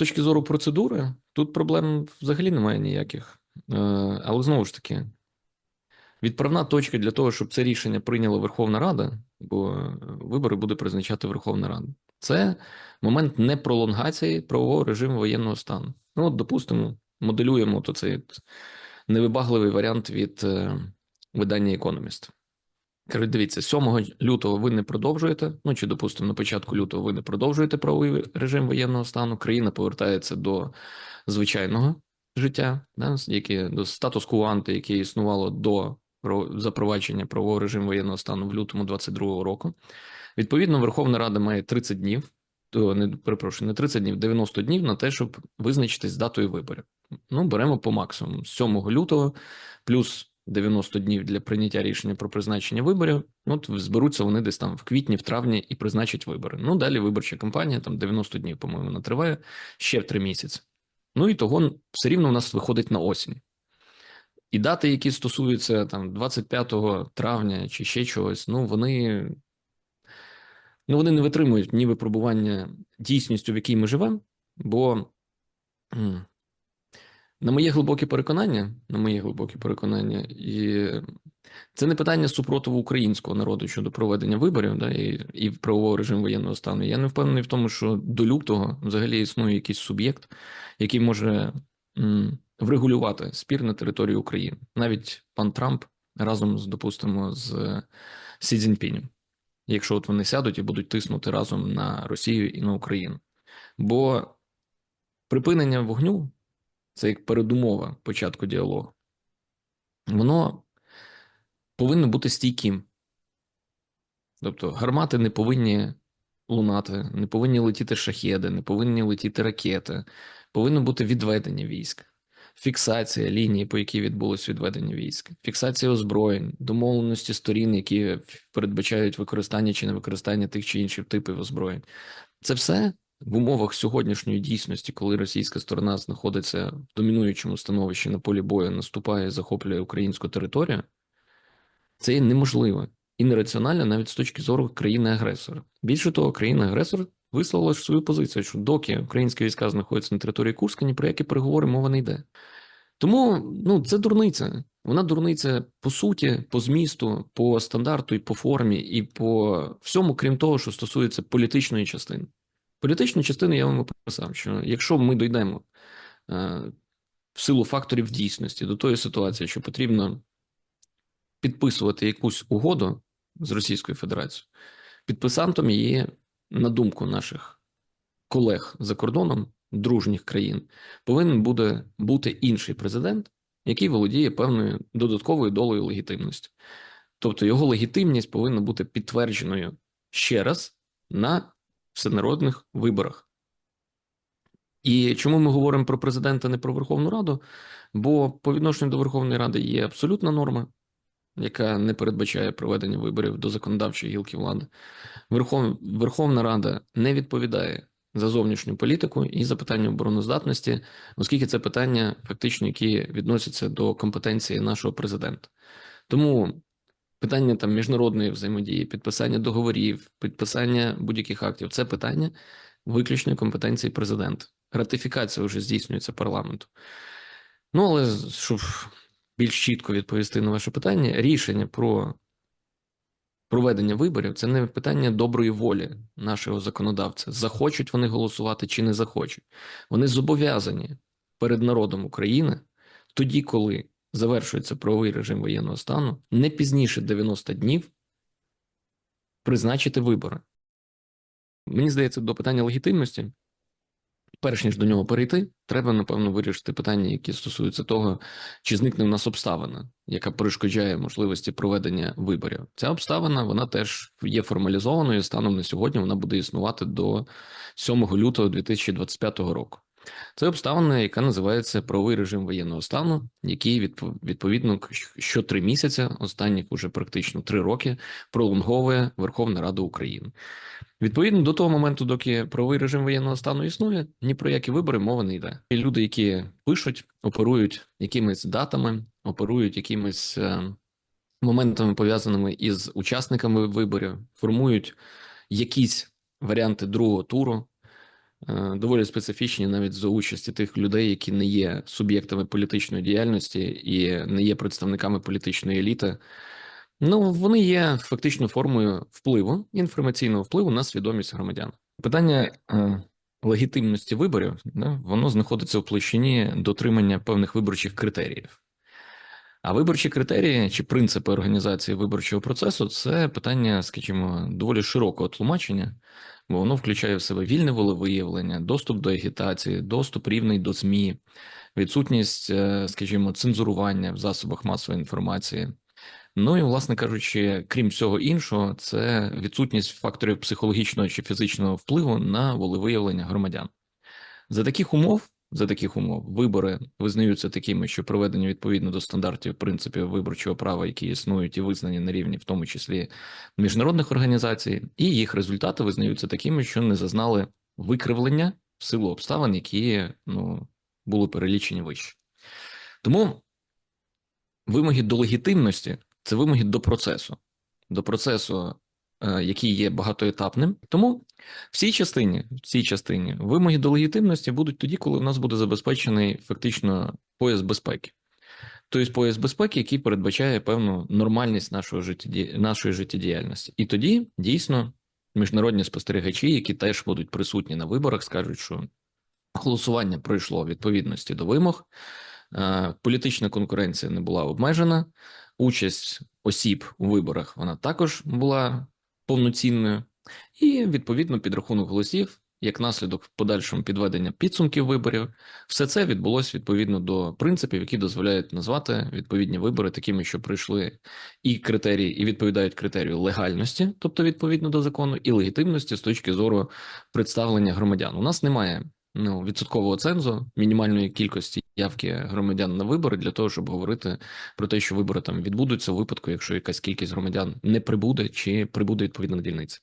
точки зору процедури, тут проблем взагалі немає ніяких. Е, Але знову ж таки, відправна точка для того, щоб це рішення прийняла Верховна Рада, бо е, вибори буде призначати Верховна Рада. Це момент непролонгації правового режиму воєнного стану. Ну, от, допустимо, моделюємо то цей невибагливий варіант від е, видання Economist. Дивіться, 7 лютого ви не продовжуєте. Ну чи допустимо, на початку лютого ви не продовжуєте правовий режим воєнного стану. Країна повертається до звичайного життя, да, яке до статус-кво яке існувало до запровадження правового режиму воєнного стану в лютому 22 року. Відповідно, Верховна Рада має 30 днів. То не перепрошую, не 30 днів, 90 днів на те, щоб визначитись з датою виборів. Ну, беремо по максимуму 7 лютого плюс 90 днів для прийняття рішення про призначення виборів. Ну, От зберуться вони десь там в квітні, в травні і призначать вибори. Ну, далі виборча кампанія, там 90 днів, по-моєму, вона триває ще 3 місяці. Ну і того все рівно у нас виходить на осінь. І дати, які стосуються там 25 травня чи ще чогось, ну вони, ну, вони не витримують ні випробування дійсністю, в якій ми живемо, бо на моє глибоке переконання, на моє глибоке переконання, і це не питання супротиву українського народу щодо проведення виборів да, і, і правового режиму воєнного стану. Я не впевнений в тому, що до лютого взагалі існує якийсь суб'єкт, який може м, врегулювати спір на території України. Навіть пан Трамп разом з, допустимо, з Сі Цзіньпінем, якщо от вони сядуть і будуть тиснути разом на Росію і на Україну. Бо припинення вогню це як передумова початку діалогу, воно повинно бути стійким. Тобто гармати не повинні лунати, не повинні летіти шахеди, не повинні летіти ракети, повинно бути відведення військ, фіксація лінії, по якій відбулось відведення військ, фіксація озброєнь, домовленості сторін, які передбачають використання чи не використання тих чи інших типів озброєнь. Це все в умовах сьогоднішньої дійсності, коли російська сторона знаходиться в домінуючому становищі на полі бою, наступає і захоплює українську територію, це є неможливо і нераціонально навіть з точки зору країни-агресора. Більше того, країна-агресор висловила ж свою позицію, що доки українські війська знаходяться на території Курська, ні про які переговори мова не йде. Тому ну, це дурниця. Вона дурниця по суті, по змісту, по стандарту і по формі, і по всьому, крім того, що стосується політичної частини. Політичну частину я вам описав, що якщо ми дійдемо е, в силу факторів дійсності до тої ситуації, що потрібно підписувати якусь угоду з Російською Федерацією, підписантом її, на думку наших колег за кордоном, дружніх країн, повинен буде бути інший президент, який володіє певною додатковою долею легітимності. Тобто його легітимність повинна бути підтвердженою ще раз на всенародних виборах. І чому ми говоримо про президента, не про Верховну Раду? Бо по відношенню до Верховної Ради є абсолютна норма, яка не передбачає проведення виборів до законодавчої гілки влади. Верхов... Верховна Рада не відповідає за зовнішню політику і за питання обороноздатності, оскільки це питання, фактично, які відносяться до компетенції нашого президента. Тому питання там міжнародної взаємодії, підписання договорів, підписання будь-яких актів це питання виключної компетенції президента. Ратифікація вже здійснюється парламенту. Ну, але щоб більш чітко відповісти на ваше питання, рішення про проведення виборів це не питання доброї волі нашого законодавця. Захочуть вони голосувати чи не захочуть. Вони зобов'язані перед народом України тоді, коли завершується правовий режим воєнного стану, не пізніше 90 днів призначити вибори. Мені здається, до питання легітимності, перш ніж до нього перейти, треба, напевно, вирішити питання, які стосуються того, чи зникне в нас обставина, яка перешкоджає можливості проведення виборів. Ця обставина вона теж є формалізованою. Станом на сьогодні вона буде існувати до 7 лютого 2025 року. Це обставина, яка називається правовий режим воєнного стану, який відповідно що три місяці, останніх уже практично три роки, пролонговує Верховна Рада України. Відповідно до того моменту, доки правовий режим воєнного стану існує, ні про які вибори мова не йде. І люди, які пишуть, оперують якимись датами, оперують якимись е, моментами, пов'язаними із учасниками виборів, формують якісь варіанти другого туру. Е, доволі специфічні навіть за участі тих людей, які не є суб'єктами політичної діяльності і не є представниками політичної еліти. Ну, вони є фактично формою впливу, інформаційного впливу на свідомість громадян. Питання е, легітимності виборів, да, воно знаходиться в площині дотримання певних виборчих критеріїв. А виборчі критерії чи принципи організації виборчого процесу це питання, скажімо, доволі широкого тлумачення, бо воно включає в себе вільне волевиявлення, доступ до агітації, доступ рівний до ЗМІ, відсутність, е, скажімо, цензурування в засобах масової інформації. Ну і, власне кажучи, крім всього іншого, це відсутність факторів психологічного чи фізичного впливу на волевиявлення громадян. За таких умов, за таких умов, вибори визнаються такими, що проведені відповідно до стандартів принципів виборчого права, які існують і визнані на рівні, в тому числі міжнародних організацій, і їх результати визнаються такими, що не зазнали викривлення в силу обставин, які ну, були перелічені вище. Тому вимоги до легітимності це вимоги до процесу, до процесу, е, який є багатоетапним. Тому в цій частині, в цій частині вимоги до легітимності будуть тоді, коли у нас буде забезпечений фактично пояс безпеки. Тобто пояс безпеки, який передбачає певну нормальність нашого життєді... нашої життєдіяльності. І тоді дійсно міжнародні спостерігачі, які теж будуть присутні на виборах, скажуть, що голосування пройшло відповідності до вимог, е, політична конкуренція не була обмежена, участь осіб у виборах вона також була повноцінною, і відповідно підрахунок голосів, як наслідок в подальшому підведення підсумків виборів, все це відбулося відповідно до принципів, які дозволяють назвати відповідні вибори такими, що пройшли і критерії, і відповідають критерію легальності, тобто відповідно до закону, і легітимності з точки зору представлення громадян. У нас немає ну, відсоткового цензу, мінімальної кількості явки громадян на вибори для того, щоб говорити про те, що вибори там відбудуться у випадку, якщо якась кількість громадян не прибуде чи прибуде відповідно на дільниці.